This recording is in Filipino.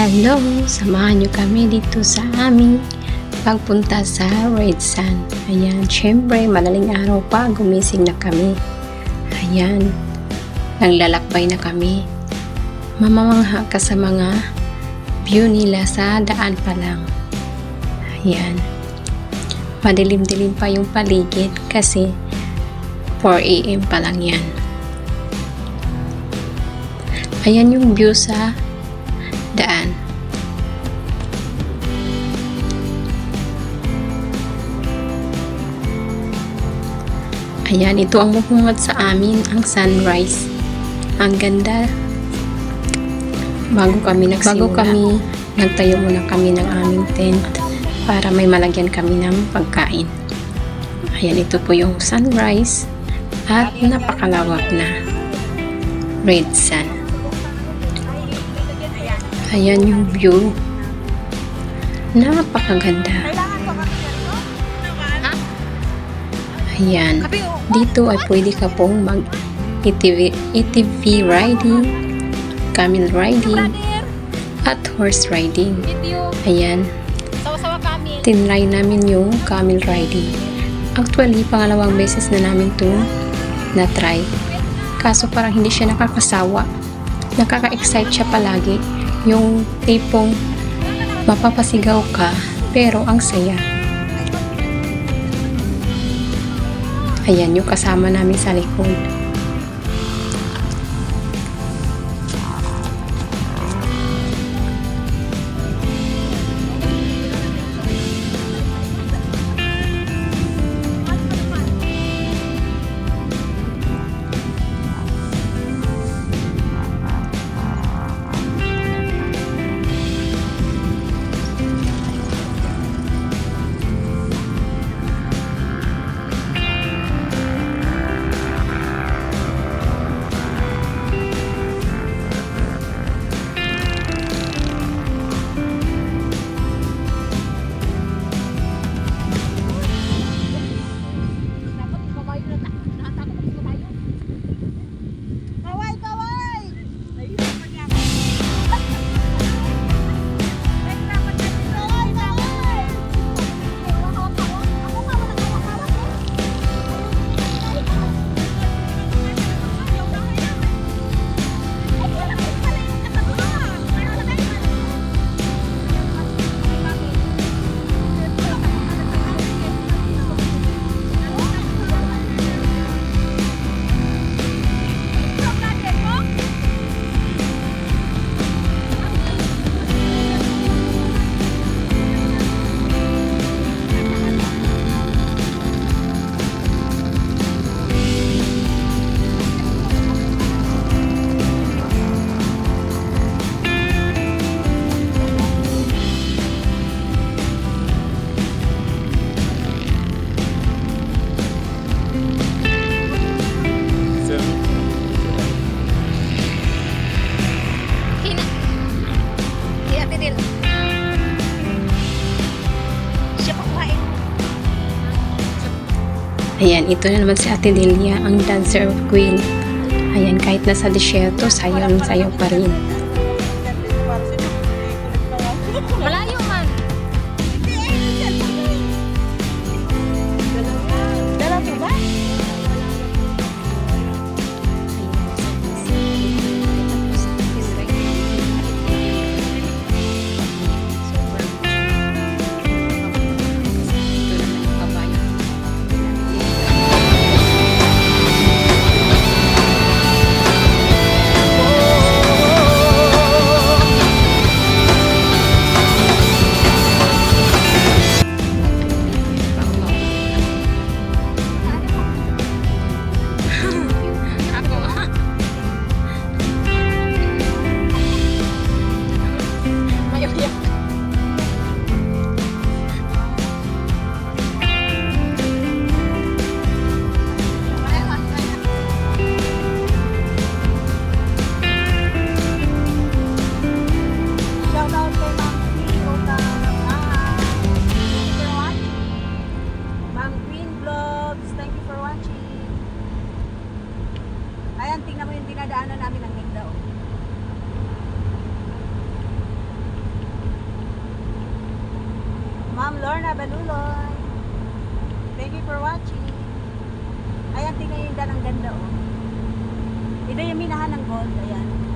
Hello! Samahan nyo kami dito sa aming pagpunta sa Red Sun. Ayan, syempre, malaling araw pa, gumising na kami. Ayan, naglalakbay na kami. Mamamangha ka sa mga view nila sa daan pa lang. Ayan. Madilim-dilim pa yung paligid kasi 4 a.m. pa lang yan. Ayan yung view sa daan. Ayan, ito ang bubungad sa amin, ang sunrise. Ang ganda. Bago kami nagsimula. Bago kami, nagtayo muna kami ng aming tent para may malagyan kami ng pagkain. Ayan, ito po yung sunrise at napakalawak na red sun. Ayan yung view. Napakaganda. Ayan. Dito ay pwede ka pong mag ATV, ATV riding, camel riding, at horse riding. Ayan. Tinry namin yung camel riding. Actually, pangalawang beses na namin to na-try. Kaso parang hindi siya nakakasawa. Nakaka-excite siya palagi. Yung tipong mapapasigaw ka, pero ang saya. Ayan, yung kasama namin sa likod. Ayan, ito na naman si Ate Delia, ang dancer queen. Ayan, kahit nasa disyerto, sayaw sayaw pa rin. Malayo man. pinagdadaanan namin ng Mindao. Ma'am Lorna Baluloy. Thank you for watching. Ayan, tingnan yung ng ganda, oh. Ito yung minahan ng gold, ayan. Ayan.